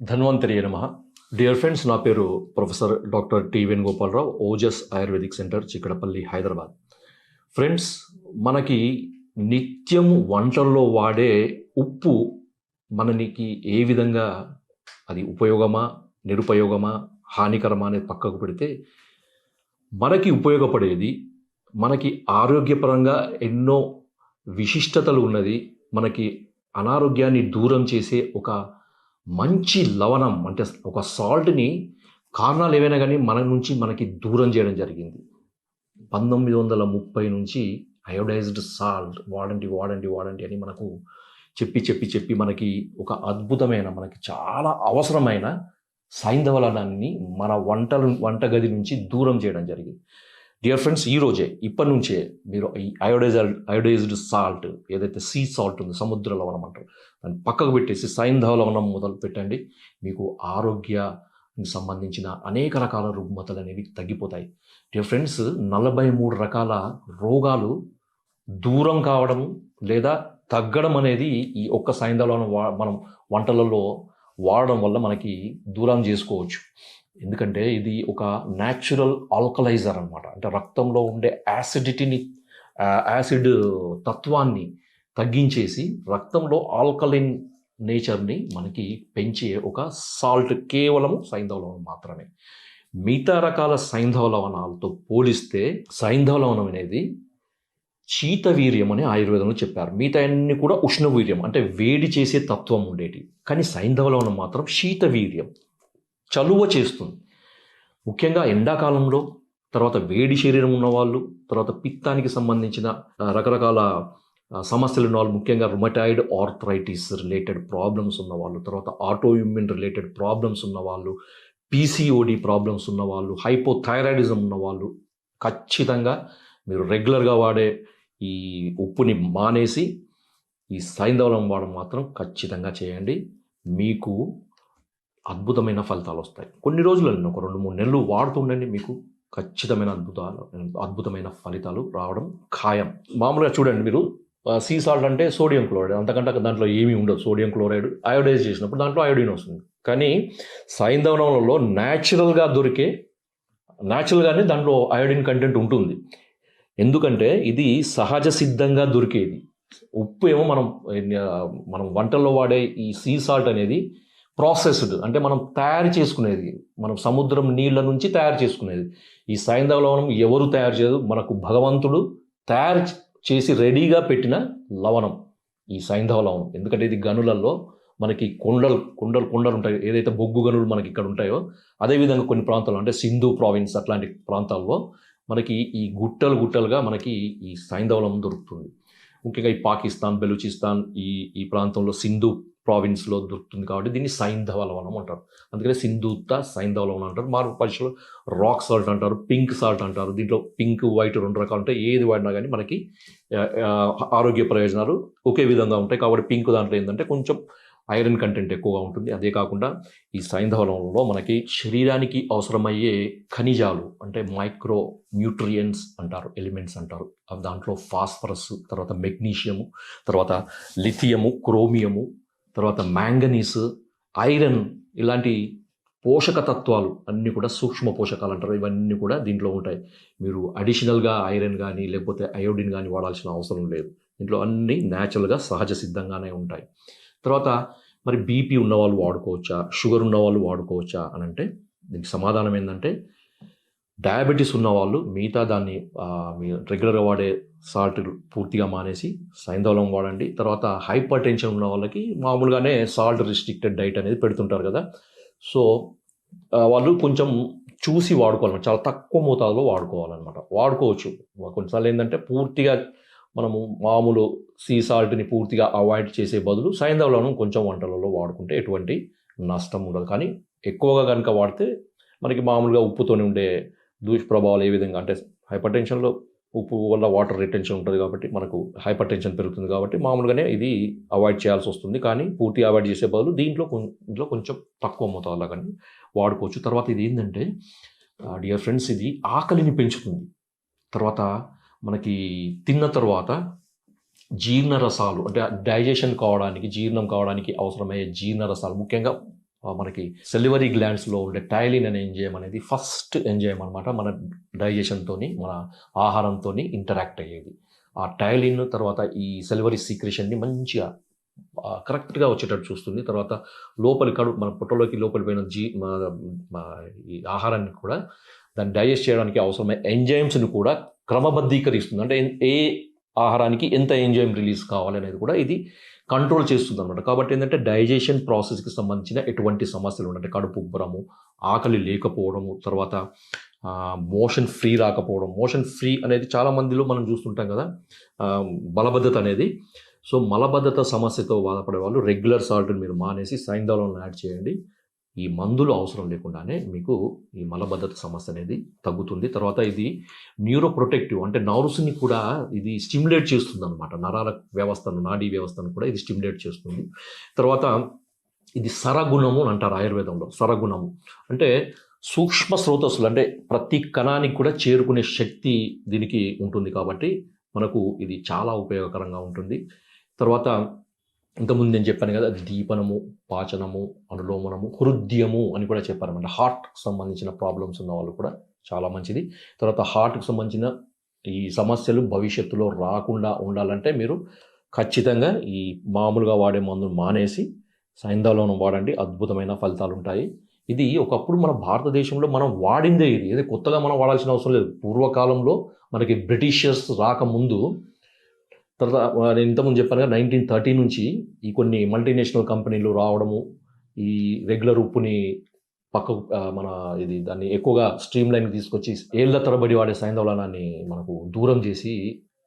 ధన్వంతరి నమ. Dear friends నా పేరు professor doctor T Venugopalarao Ojas ayurvedic centre Chikkadpally Hyderabad. Friends మనకి నిత్యం వంటల్లో వాడే ఉప్పు మనకి ఏ విధంగా అది ఉపయోగమా నిరుపయోగమా హానికరమా అనేది పక్కకు పెడితే మనకి ఉపయోగపడేది మనకి ఆరోగ్యపరంగా ఎన్నో విశిష్టతలు ఉన్నది మనకి అనారోగ్యాన్ని దూరం చేసే ఒక మంచి లవణం అంటే ఒక సాల్ట్ని కారణాలు ఏవైనా కానీ మన నుంచి మనకి దూరం చేయడం జరిగింది. పంతొమ్మిది వందల ముప్పై నుంచి అయోడైజ్డ్ సాల్ట్ వాడండి వాడండి వాడండి అని మనకు చెప్పి చెప్పి చెప్పి మనకి ఒక అద్భుతమైన మనకి చాలా అవసరమైన సైంధవలనాన్ని మన వంటలు వంటగది నుంచి దూరం చేయడం జరిగింది. డియర్ ఫ్రెండ్స్ ఈ రోజే ఇప్పటి నుంచే మీరు ఈ అయోడైజర్ అయోడైజ్డ్ సాల్ట్ ఏదైతే సీ సాల్ట్ ఉందో సముద్ర లవణం అంటారు దాన్ని పక్కకు పెట్టేసి సైంధవ లవణం మొదలు పెట్టండి. మీకు ఆరోగ్య సంబంధించిన అనేక రకాల రుగ్మతలు అనేవి తగ్గిపోతాయి. డియర్ ఫ్రెండ్స్ నలభై మూడు రకాల రోగాలు దూరం కావడం లేదా తగ్గడం అనేది ఈ ఒక్క సైంధవలను వా మనం వంటలలో వాడడం వల్ల మనకి దూరం చేసుకోవచ్చు. ఎందుకంటే ఇది ఒక న్యాచురల్ ఆల్కలైజర్ అనమాట అంటే రక్తంలో ఉండే యాసిడిటీని యాసిడ్ తత్వాన్ని తగ్గించేసి రక్తంలో ఆల్కలైన్ నేచర్ని మనకి పెంచే ఒక సాల్ట్ కేవలం సైంధవ లవణం మాత్రమే. మిగతా రకాల సైంధవ లవణాలతో పోలిస్తే సైంధవ లవణం అనేది శీతవీర్యం అని ఆయుర్వేదంలో చెప్పారు. మిగతా అన్ని కూడా ఉష్ణవీర్యం అంటే వేడి చేసే తత్వం ఉండేటి కానీ సైంధవ లవణం మాత్రం శీతవీర్యం చలువ చేస్తుంది. ముఖ్యంగా ఎండాకాలంలో తర్వాత వేడి శరీరం ఉన్నవాళ్ళు తర్వాత పిత్తానికి సంబంధించిన రకరకాల సమస్యలు ఉన్న వాళ్ళు ముఖ్యంగా రుమటాయిడ్ ఆర్థరైటిస్ రిలేటెడ్ ప్రాబ్లమ్స్ ఉన్నవాళ్ళు తర్వాత ఆటోయూమిన్ రిలేటెడ్ ప్రాబ్లమ్స్ ఉన్నవాళ్ళు పీసీఓడి ప్రాబ్లమ్స్ ఉన్నవాళ్ళు హైపోథైరాయిడిజం ఉన్నవాళ్ళు ఖచ్చితంగా మీరు రెగ్యులర్గా వాడే ఈ ఉప్పుని మానేసి ఈ సైంధవలం వాడడం మాత్రం ఖచ్చితంగా చేయండి. మీకు అద్భుతమైన ఫలితాలు వస్తాయి. కొన్ని రోజులలో ఒక రెండు మూడు నెలలు వాడుతుండండి మీకు. ఖచ్చితమైన అద్భుతాలు అద్భుతమైన ఫలితాలు రావడం ఖాయం. మామూలుగా చూడండి మీరు సీ సాల్ట్ అంటే సోడియం క్లోరైడ్. అంతకంటే దాంట్లో ఏమీ ఉండదు. సోడియం క్లోరైడ్ అయోడైజ్ చేసినప్పుడు దాంట్లో అయోడిన్ వస్తుంది. కానీ సైంధవనంలో న్యాచురల్గా దొరికే న్యాచురల్గానే దాంట్లో అయోడిన్ కంటెంట్ ఉంటుంది. ఎందుకంటే ఇది సహజ సిద్ధంగా దొరికేది. ఉప్పు ఏమో మనం మనం వంటల్లో వాడే ఈ సీ సాల్ట్ అనేది ప్రాసెస్డ్. అంటే మనం తయారు చేసుకునేది మనం సముద్రం నీళ్ళ నుంచి తయారు చేసుకునేది. ఈ సైంధవ లవణం ఎవరు తయారు చేయదు? మనకు భగవంతుడు తయారు చేసి రెడీగా పెట్టిన లవణం ఈ సైంధవ లవణం. ఎందుకంటే ఇది గనులలో మనకి కొండలు కొండలు కొండలు ఉంటాయి. ఏదైతే బొగ్గు గనులు మనకి ఇక్కడ ఉంటాయో అదేవిధంగా కొన్ని ప్రాంతాలు అంటే సింధు ప్రావిన్స్ అట్లాంటి ప్రాంతాల్లో మనకి ఈ గుట్టలు గుట్టలుగా మనకి ఈ సైంధవలం దొరుకుతుంది. ముఖ్యంగా ఈ పాకిస్తాన్ బెలూచిస్తాన్ ఈ ఈ ప్రాంతంలో సింధు ప్రావిన్స్లో దొరుకుతుంది కాబట్టి దీన్ని సైంధవ లవణం అంటారు. అందుకనే సింధూత సైంధవ లవణం అంటారు. మారు పరిశ్రమ రాక్ సాల్ట్ అంటారు పింక్ సాల్ట్ అంటారు. దీంట్లో పింక్ వైట్ రెండు రకాలు ఉంటాయి. ఏది వాడినా కానీ మనకి ఆరోగ్య ప్రయోజనాలు ఒకే విధంగా ఉంటాయి. కాబట్టి పింక్ దాంట్లో ఏంటంటే కొంచెం ఐరన్ కంటెంట్ ఎక్కువగా ఉంటుంది. అదే కాకుండా ఈ సైంధవలంలో మనకి శరీరానికి అవసరమయ్యే ఖనిజాలు అంటే మైక్రో న్యూట్రియంట్స్ అంటారు ఎలిమెంట్స్ అంటారు. దాంట్లో ఫాస్ఫరస్ తర్వాత మెగ్నీషియము తర్వాత లిథియము క్రోమియము తర్వాత మ్యాంగనీస్ ఐరన్ ఇలాంటి పోషక తత్వాలు అన్నీ కూడా సూక్ష్మ పోషకాలు అంటారు. ఇవన్నీ కూడా దీంట్లో ఉంటాయి. మీరు అడిషనల్గా ఐరన్ కానీ లేకపోతే అయోడిన్ కానీ వాడాల్సిన అవసరం లేదు. దీంట్లో అన్నీ న్యాచురల్గా సహజ సిద్ధంగానే ఉంటాయి. తర్వాత మరి బీపీ ఉన్నవాళ్ళు వాడుకోవచ్చా? షుగర్ ఉన్నవాళ్ళు వాడుకోవచ్చా? అని అంటే దీనికి సమాధానం ఏంటంటే డయాబెటీస్ ఉన్నవాళ్ళు మిగతా దాన్ని మీ రెగ్యులర్గా వాడే సాల్ట్ పూర్తిగా మానేసి సైంధవలం వాడండి. తర్వాత హైపర్ టెన్షన్ ఉన్న వాళ్ళకి మామూలుగానే సాల్ట్ రిస్ట్రిక్టెడ్ డైట్ అనేది పెడుతుంటారు కదా. సో వాళ్ళు కొంచెం చూసి వాడుకోవాలి చాలా తక్కువ మోతాదులో వాడుకోవాలన్నమాట. వాడుకోవచ్చు. కొన్నిసార్లు ఏంటంటే పూర్తిగా మనము మామూలు సీ సాల్ట్ని పూర్తిగా అవాయిడ్ చేసే బదులు సైంధవలం కొంచెం వంటలలో వాడుకుంటే ఎటువంటి నష్టం ఉండదు. కానీ ఎక్కువగా కనుక వాడితే మనకి మామూలుగా ఉప్పుతోనే ఉండే దుష్ప్రభావాలు ఏ విధంగా అంటే హైపర్ టెన్షన్లో ఉప్పు వల్ల వాటర్ రిటెన్షన్ ఉంటుంది కాబట్టి మనకు హైపర్ టెన్షన్ పెరుగుతుంది కాబట్టి మామూలుగానే ఇది అవాయిడ్ చేయాల్సి వస్తుంది. కానీ పూర్తి అవాయిడ్ చేసే బదులు దీంట్లో కొంట్లో కొంచెం తక్కువ మోతాదులో కానీ వాడుకోవచ్చు. తర్వాత ఇది ఏంటంటే డియర్ ఫ్రెండ్స్ ఇది ఆకలిని పెంచుతుంది. తర్వాత మనకి తిన్న తర్వాత జీర్ణ రసాలు అంటే డైజెషన్ కావడానికి జీర్ణం కావడానికి అవసరమయ్యే జీర్ణ రసాలు ముఖ్యంగా మనకి సెలివరీ గ్లాండ్స్లో ఉండే టైలిన్ అనే ఎంజైమ్ అనేది ఫస్ట్ ఎంజైమ్ అనమాట మన డైజెషన్తో మన ఆహారంతో ఇంటరాక్ట్ అయ్యేది. ఆ టైలిన్ తర్వాత ఈ సెలివరీ సీక్రెషన్ని మంచిగా కరెక్ట్గా వచ్చేటట్టు చూస్తుంది. తర్వాత లోపలి కడుపు మన పుట్టలోకి లోపలి పోయిన జీ ఈ ఆహారాన్ని కూడా దాన్ని డైజెస్ట్ చేయడానికి అవసరమైన ఎంజైమ్స్ని కూడా క్రమబద్ధీకరిస్తుంది. అంటే ఏ ఆహారానికి ఎంత ఎంజైమ్ రిలీజ్ కావాలి అనేది కూడా ఇది కంట్రోల్ చేస్తుంది అనమాట కాబట్టి ఏంటంటే డైజెషన్ ప్రాసెస్కి సంబంధించిన ఎటువంటి సమస్యలు ఉంటాయి కడుపు ఉబ్బరము ఆకలి లేకపోవడము తర్వాత మోషన్ ఫ్రీ రాకపోవడం. మోషన్ ఫ్రీ అనేది చాలా మందిలో మనం చూస్తుంటాం కదా బలబద్ధత అనేది. సో మలబద్ధత సమస్యతో బాధపడే వాళ్ళు రెగ్యులర్ సాల్ట్ని మీరు మానేసి సైంధవలను యాడ్ చేయండి. ఈ మందులు అవసరం లేకుండానే మీకు ఈ మలబద్ధత సమస్య అనేది తగ్గుతుంది. తర్వాత ఇది న్యూరో ప్రొటెక్టివ్ అంటే నర్వ్స్ని కూడా ఇది స్టిమ్యులేట్ చేస్తుంది అనమాట నరాల వ్యవస్థను నాడీ వ్యవస్థను కూడా ఇది స్టిమ్యులేట్ చేస్తుంది. తర్వాత ఇది సరగుణము అని అంటారు ఆయుర్వేదంలో. సరగుణము అంటే సూక్ష్మ స్రోతస్సులు అంటే ప్రతి కణానికి కూడా చేరుకునే శక్తి దీనికి ఉంటుంది కాబట్టి మనకు ఇది చాలా ఉపయోగకరంగా ఉంటుంది. తర్వాత ఇంతకుముందు నేను చెప్పాను కదా దీపనము పాచనము అనులోమనము హృదయము అని కూడా చెప్పారన్నమాట. హార్ట్ సంబంధించిన ప్రాబ్లమ్స్ ఉన్న వాళ్ళు కూడా చాలా మంచిది. తర్వాత హార్ట్కి సంబంధించిన ఈ సమస్యలు భవిష్యత్తులో రాకుండా ఉండాలంటే మీరు ఖచ్చితంగా ఈ మామూలుగా వాడే మందును మానేసి సైంధవలోనం వాడండి. అద్భుతమైన ఫలితాలు ఉంటాయి. ఇది ఒకప్పుడు మన భారతదేశంలో మనం వాడిందే ఇది. ఇది కొత్తగా మనం వాడాల్సిన అవసరం లేదు. పూర్వకాలంలో మనకి బ్రిటిషర్స్ రాకముందు తర్వాత నేను ఇంతకుముందు చెప్పాను కదా నైన్టీన్ థర్టీ నుంచి ఈ కొన్ని మల్టీనేషనల్ కంపెనీలు రావడము ఈ రెగ్యులర్ ఉప్పుని పక్కకు మన ఇది దాన్ని ఎక్కువగా స్ట్రీమ్ లైన్ తీసుకొచ్చి ఏళ్ళ తరబడి వాడే సైంధవలనాన్ని మనకు దూరం చేసి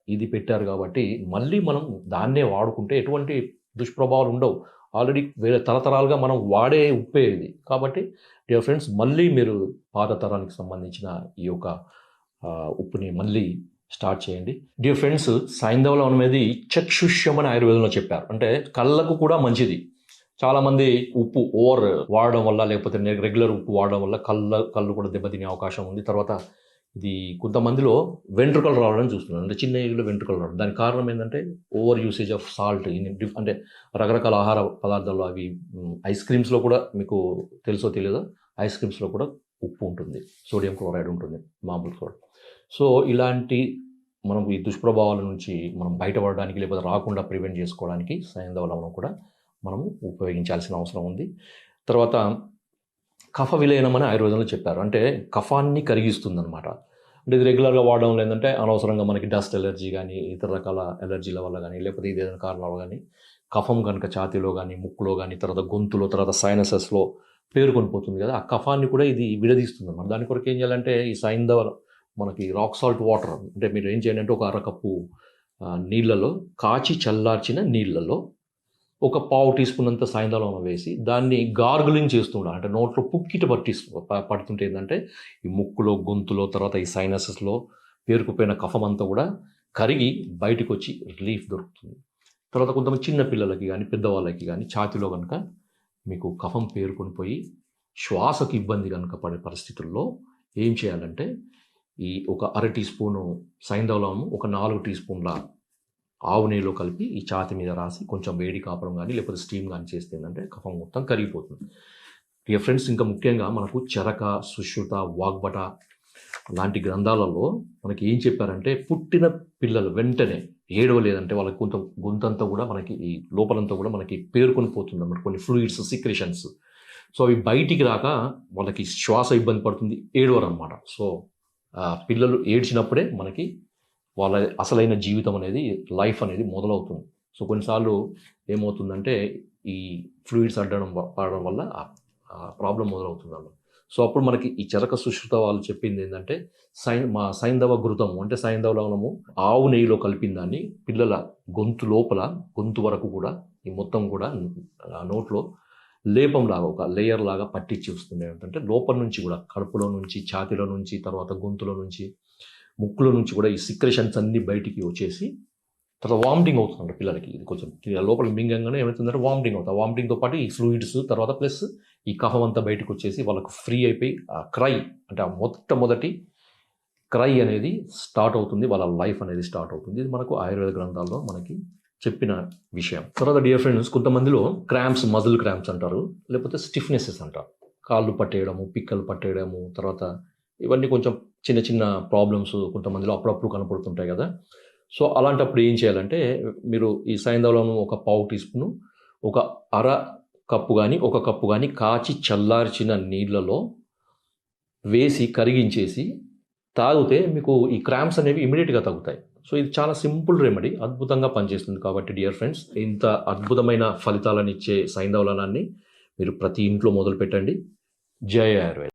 ఇది పెట్టారు కాబట్టి మళ్ళీ మనం దాన్నే వాడుకుంటే ఎటువంటి దుష్ప్రభావాలు ఉండవు. ఆల్రెడీ వేరే తరతరాలుగా మనం వాడే ఉప్పే ఇది. కాబట్టి డియర్ ఫ్రెండ్స్ మళ్ళీ మీరు పాత తరానికి సంబంధించిన ఈ యొక్క ఉప్పుని మళ్ళీ స్టార్ట్ చేయండి. డియర్ ఫ్రెండ్స్ సైంధవలం అనేది చక్షుష్యం అని ఆయుర్వేదంలో చెప్పారు. అంటే కళ్ళకు కూడా మంచిది. చాలామంది ఉప్పు ఓవర్ వాడడం వల్ల లేకపోతే రెగ్యులర్ ఉప్పు వాడడం వల్ల కళ్ళ కళ్ళు కూడా దెబ్బతినే అవకాశం ఉంది. తర్వాత ఇది కొంతమందిలో వెంట్రుకలు రావడం చూస్తున్నాను. అంటే చిన్న ఏజ్లో వెంట్రుకలు రావడం. దానికి కారణం ఏంటంటే ఓవర్ యూసేజ్ ఆఫ్ సాల్ట్. అంటే రకరకాల ఆహార పదార్థాలు అవి ఐస్ క్రీమ్స్లో కూడా మీకు తెలుసో తెలియదో ఐస్ క్రీమ్స్లో కూడా ఉప్పు ఉంటుంది. సోడియం క్లోరైడ్ ఉంటుంది. మామూలు కూడా సో ఇలాంటి మనం ఈ దుష్ప్రభావాల నుంచి మనం బయటపడడానికి లేకపోతే రాకుండా ప్రివెంట్ చేసుకోవడానికి సైంధవ కూడా మనము ఉపయోగించాల్సిన అవసరం ఉంది. తర్వాత కఫ విలయనం అని ఆయుర్వేదంలో చెప్పారు. అంటే కఫాన్ని కరిగిస్తుంది అనమాట అంటే ఇది రెగ్యులర్గా వాడడం లేదంటే అనవసరంగా మనకి డస్ట్ ఎలర్జీ కానీ ఇతర రకాల ఎలర్జీల వల్ల కానీ లేకపోతే ఇదేదైనా ఏదైనా కారణాల వల్ల కానీ కఫం కనుక ఛాతీలో కానీ ముక్కులో కానీ తర్వాత గొంతులో తర్వాత సైనసెస్లో పేరుకొని పోతుంది కదా ఆ కఫాన్ని కూడా ఇది విడదీస్తుంది అనమాట దాని కొరకు ఏం చేయాలంటే ఈ సైంధవ మనకి రాక్ సాల్ట్ వాటర్ అంటే మీరు ఏం చేయాలంటే ఒక అరకప్పు నీళ్ళలో కాచి చల్లార్చిన నీళ్ళలో ఒక పావు టీ స్పూన్ అంత సాయంత్రం వేసి దాన్ని గార్గులింగ్ చేస్తుండాలి అంటే నోట్లో పుక్కిట పట్టి పడుతుంటే ఏంటంటే ఈ ముక్కులో గొంతులో తర్వాత ఈ సైనసెస్లో పేరుకుపోయిన కఫం అంతా కూడా కరిగి బయటకు వచ్చి రిలీఫ్ దొరుకుతుంది. తర్వాత కొంతమంది చిన్న పిల్లలకి కానీ పెద్దవాళ్ళకి కానీ ఛాతిలో కనుక మీకు కఫం పేరుకొని పోయి శ్వాసకు ఇబ్బంది కనుక పడే పరిస్థితుల్లో ఏం చేయాలంటే ఈ ఒక అర టీ స్పూను సైంధవలము ఒక నాలుగు టీ స్పూన్ల ఆవు నీళ్ళు కలిపి ఈ ఛాతి మీద రాసి కొంచెం వేడి కాపడం కానీ లేకపోతే స్టీమ్ కానీ చేస్తే ఏంటంటే కఫం మొత్తం కరిగిపోతుంది. ఇక ఫ్రెండ్స్ ఇంకా ముఖ్యంగా మనకు చరక సుశ్రుత వాగ్బట లాంటి గ్రంథాలలో మనకి ఏం చెప్పారంటే పుట్టిన పిల్లలు వెంటనే ఏడవ లేదంటే వాళ్ళకి కొంత గొంతంతా కూడా మనకి ఈ లోపలంతా కూడా మనకి పేరుకొని పోతుంది అన్నమాట. కొన్ని ఫ్లూయిడ్స్ సిక్రేషన్స్. సో అవి బయటికి రాక వాళ్ళకి శ్వాస ఇబ్బంది పడుతుంది ఏడవరు అనమాట సో పిల్లలు ఏడ్చినప్పుడే మనకి వాళ్ళ అసలైన జీవితం అనేది లైఫ్ అనేది మొదలవుతుంది. సో కొన్నిసార్లు ఏమవుతుందంటే ఈ ఫ్లూయిడ్స్ అడ్డడం పడడం వల్ల ప్రాబ్లం మొదలవుతుంది అన్నమాట సో అప్పుడు మనకి ఈ చరక సుశ్రుత వాళ్ళు చెప్పింది ఏంటంటే సైన్ మా సైంధవ ఘృతము అంటే సైంధవ లవణము ఆవు నెయ్యిలో కలిపిన దాన్ని పిల్లల గొంతు లోపల గొంతు వరకు కూడా ఈ మొత్తం కూడా నోట్లో లేపం లాగా ఒక లేయర్ లాగా పట్టించి వస్తుంది. ఏంటంటే లోపల నుంచి కూడా కడుపులో నుంచి ఛాతిలో నుంచి తర్వాత గొంతులో నుంచి ముక్కులో నుంచి కూడా ఈ సిక్రెషన్స్ అన్ని బయటికి వచ్చేసి తర్వాత వామిటింగ్ అవుతుంది పిల్లలకి. ఇది కొంచెం లోపల మింగంగానే ఏమవుతుందంటే వామిటింగ్ అవుతుంది వామిటింగ్తో పాటు ఈ ఫ్లూయిడ్స్ తర్వాత ప్లస్ ఈ కఫం అంతా బయటకు వచ్చేసి వాళ్ళకు ఫ్రీ అయిపోయి ఆ క్రై అంటే ఆ మొట్టమొదటి క్రై అనేది స్టార్ట్ అవుతుంది. వాళ్ళ లైఫ్ అనేది స్టార్ట్ అవుతుంది. ఇది మనకు ఆయుర్వేద గ్రంథాల్లో మనకి చెప్పిన విషయం. తర్వాత డియర్ ఫ్రెండ్స్ కొంతమందిలో క్రాంప్స్ మజిల్ క్రాంప్స్ అంటారు లేకపోతే స్టిఫ్నెసెస్ అంటారు. కాళ్ళు పట్టేయడము పిక్కలు పట్టేయడము తర్వాత ఇవన్నీ కొంచెం చిన్న చిన్న ప్రాబ్లమ్స్ కొంతమందిలో అప్పుడప్పుడు కనపడుతుంటాయి కదా. సో అలాంటప్పుడు ఏం చేయాలంటే మీరు ఈ సాయంత్రంలోను ఒక పావు టీ స్పూన్ ఒక అర కప్పు కానీ ఒక కప్పు కానీ కాచి చల్లార్చిన నీళ్ళలో వేసి కరిగించేసి తాగితే మీకు ఈ క్రాంప్స్ అనేవి ఇమీడియట్గా తగ్గుతాయి. సో ఇది చాలా సింపుల్ రెమెడీ అద్భుతంగా పనిచేస్తుంది కాబట్టి డియర్ ఫ్రెండ్స్ ఇంత అద్భుతమైన ఫలితాలను ఇచ్చే సైంధవలనాన్ని మీరు ప్రతి ఇంట్లో మొదలు పెట్టండి జయ ఆయుర్వేద.